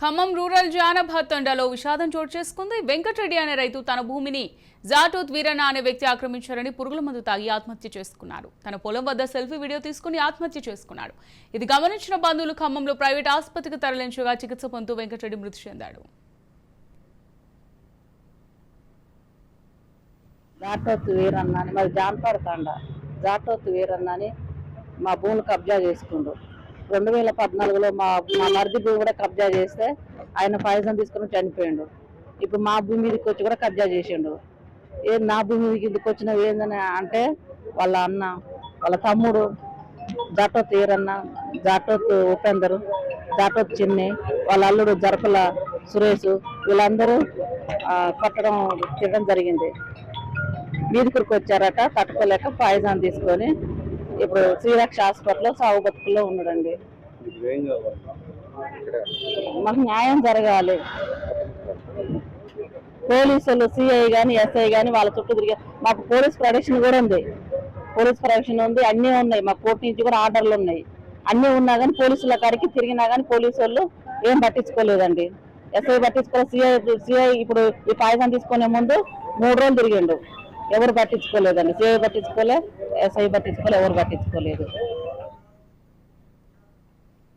Khammam rural జానభాత్ తండాలో విషాదం చోటు చేసుకుంది. వెంకటరెడ్డి అనే రైతు తన భూమిని జాటోత్ వీరన్న అనే వ్యక్తి ఆక్రమించారని పురుగుల మందు తాగి ఆత్మహత్య చేసుకున్నారు. తన పొలం వద్ద సెల్ఫీ వీడియో తీసుకుని ఆత్మహత్య చేసుకున్నాడు. ఇది గమనించిన బంధువులు ఖమ్మంలో ప్రైవేట్ ఆసుపత్రికి తరలించగా చికిత్స పొందుతూ వెంకటరెడ్డి మృతి చెందాడు. జాటోత్ వీరన్న అని మరి జాన్పడతాండ జాటోత్ వీరన్న అని మా భూమిని కబ్జా చేసుకుండు. రెండు వేల పద్నాలుగులో మా మా మరిది భూమి కూడా కబ్జా చేస్తే ఆయన పాయిజన్ తీసుకుని చనిపోయిండు. ఇప్పుడు మా భూమి మీదకి వచ్చి కూడా కబ్జా చేసిండు. ఏం నా భూమి మీదకి ఇందుకు వచ్చినవి ఏందని అంటే వాళ్ళ అన్న వాళ్ళ తమ్ముడు జాటోత్ వీరన్న జాటోత్ ఉపేందర్ జాటోత్ చిన్ని వాళ్ళ అల్లుడు జరపల సురేష్ వీళ్ళందరూ కట్టడం చేయడం జరిగింది. మీదికురికి వచ్చారట తట్టుకోలేక పాయిజన్ తీసుకొని ఇప్పుడు శ్రీరక్ష హాస్పిటల్లో సాగు బతుకుల్లో ఉన్నాడండి. మాకు న్యాయం జరగాలి. పోలీసులు సిఐ గాని ఎస్ఐ గాని వాళ్ళ చుట్టూ తిరిగి మాకు పోలీస్ ప్రొటెక్షన్ కూడా ఉంది. పోలీస్ ప్రొటెక్షన్ ఉంది అన్నీ ఉన్నాయి. మా కోర్టు నుంచి కూడా ఆర్డర్లు ఉన్నాయి. అన్నీ ఉన్నా కానీ పోలీసుల కాడికి తిరిగినా కానీ పోలీసు వాళ్ళు ఏం పట్టించుకోలేదండి. ఎస్ఐ పట్టించుకోలేదు సిఐ సిఐ ఇప్పుడు ఈ పాయసం తీసుకునే ముందు మూడు రోజులు తిరిగిండు. ఎవరు పట్టించుకోలేదండి. సిఐ పట్టించుకోలే. ఎస్ఐ పట్టించుకోలేదు ఎవరు పట్టించుకోలేదు.